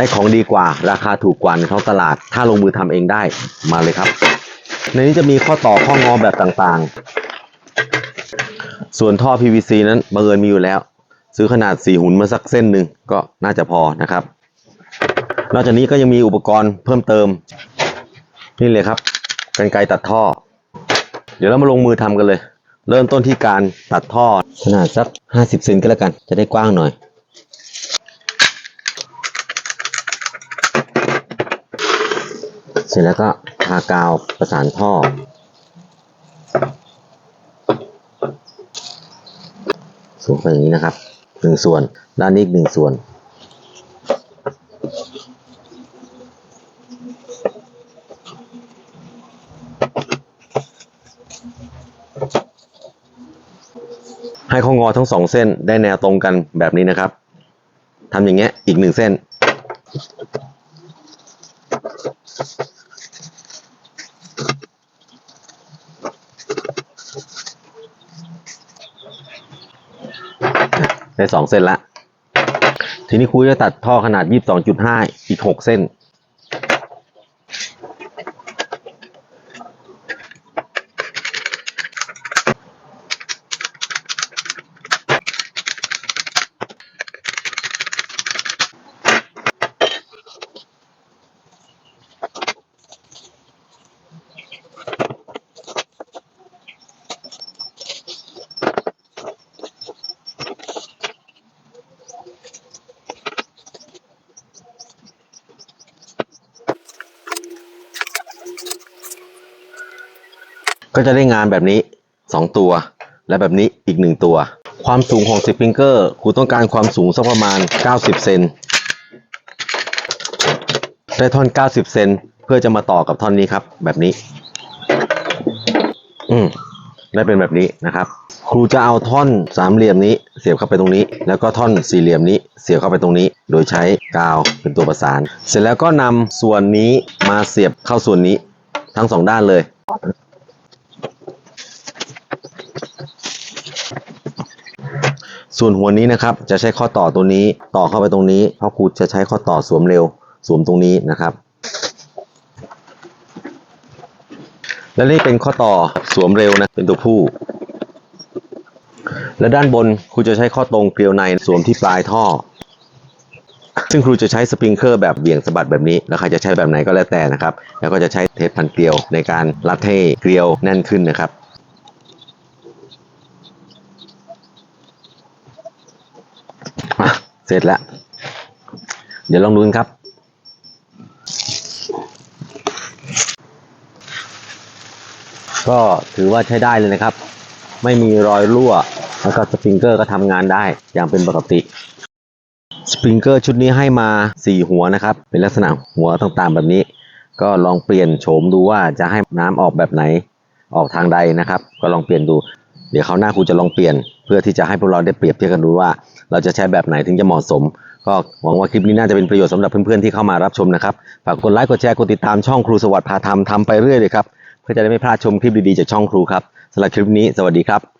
ได้ของดีกว่า ราคาถูกกว่าในท้องตลาด ถ้าลงมือทำเองได้มาเลยครับ ในนี้จะมีข้อต่อข้องอแบบต่างๆ ส่วนท่อ PVC นั้นบังเอิญมีอยู่แล้ว ซื้อขนาด 4 หุ่นมาสักเส้นหนึ่งก็น่าจะพอนะครับ นอกจากนี้ก็ยังมีอุปกรณ์เพิ่มเติม นี่เลยครับกรรไกรตัดท่อ เดี๋ยวเรามาลงมือทำกันเลย เริ่มต้นที่การตัดท่อขนาดสัก 50เซนก็แล้วกัน จะได้กว้างหน่อย เสร็จแล้วก็ทากาวประสานท่อ สูงไปอย่างนี้นะครับหนึ่งส่วน ด้านนี้อีกหนึ่งส่วน ให้ข้องอทั้งสองเส้นได้แนวตรงกันแบบนี้นะครับทำอย่างเงี้ยอีกหนึ่งเส้น ได้สองเส้นละ ทีนี้ครูจะตัดท่อขนาด 22.5 อีก 6 เส้น ก็จะได้งานแบบนี้ 2 ตัว และแบบนี้อีก 1 ตัว ความสูงของสปริงเกอร์ครูต้องการความสูงสักประมาณ 90 เซนได้ท่อน 90 เซนเพื่อจะมาต่อกับท่อนนี้ครับ แบบนี้ อืมได้เป็นแบบนี้นะครับ ครูจะเอาท่อนสามเหลี่ยมนี้เสียบเข้าไปตรงนี้ แล้วก็ท่อนสี่เหลี่ยมนี้เสียบเข้าไปตรงนี้ โดยใช้กาวเป็นตัวประสาน เสร็จแล้วก็นำส่วนนี้มาเสียบเข้าส่วนนี้ทั้งสองด้านเลย ส่วนหัวนี้นะครับจะใช้ข้อต่อตัวนี้ต่อเข้าไปตรงนี้ เพราะครูจะใช้ข้อต่อสวมเร็วสวมตรงนี้นะครับ และนี่เป็นข้อต่อสวมเร็วนะเป็นตัวผู้ และด้านบนครูจะใช้ข้อตรงเกลียวในสวมที่ปลายท่อ ซึ่งครูจะใช้สปริงเกอร์แบบเบี่ยงสะบัดแบบนี้แล้วใครจะใช้แบบไหนก็แล้วแต่นะครับ แล้วก็จะใช้เทปพันเกลียวในการรัดให้เกลียวแน่นขึ้นนะครับ อะ เสร็จแล้ว เดี๋ยวลองดูกันครับ ก็ถือว่าใช้ได้เลยนะครับ ไม่มีรอยรั่ว แล้วก็สปริงเกอร์ก็ทำงานได้อย่างเป็นปกติสปริงเกอร์ชุดนี้ให้มา 4 หัวนะครับ เป็นลักษณะหัวต่างๆแบบนี้ ก็ลองเปลี่ยนโฉมดูว่าจะให้น้ำออกแบบไหนออกทางใดนะครับ ก็ลองเปลี่ยนดู เดี๋ยวคราวหน้าครูจะลองเปลี่ยน เพื่อที่จะให้พวกเราได้เปรียบเทียบกันดูว่า เราจะใช้แบบไหนถึงจะเหมาะสม ก็หวังว่าคลิปนี้น่าจะเป็นประโยชน์สำหรับเพื่อนๆที่เข้ามารับชมนะครับฝากกดไลค์กดแชร์กดติดตามช่องครูสวัสดิ์พาทำทำไปเรื่อยเลยครับเพื่อจะได้ไม่พลาดชมคลิปดีๆจากช่องครูครับสำหรับคลิปนี้สวัสดีครับ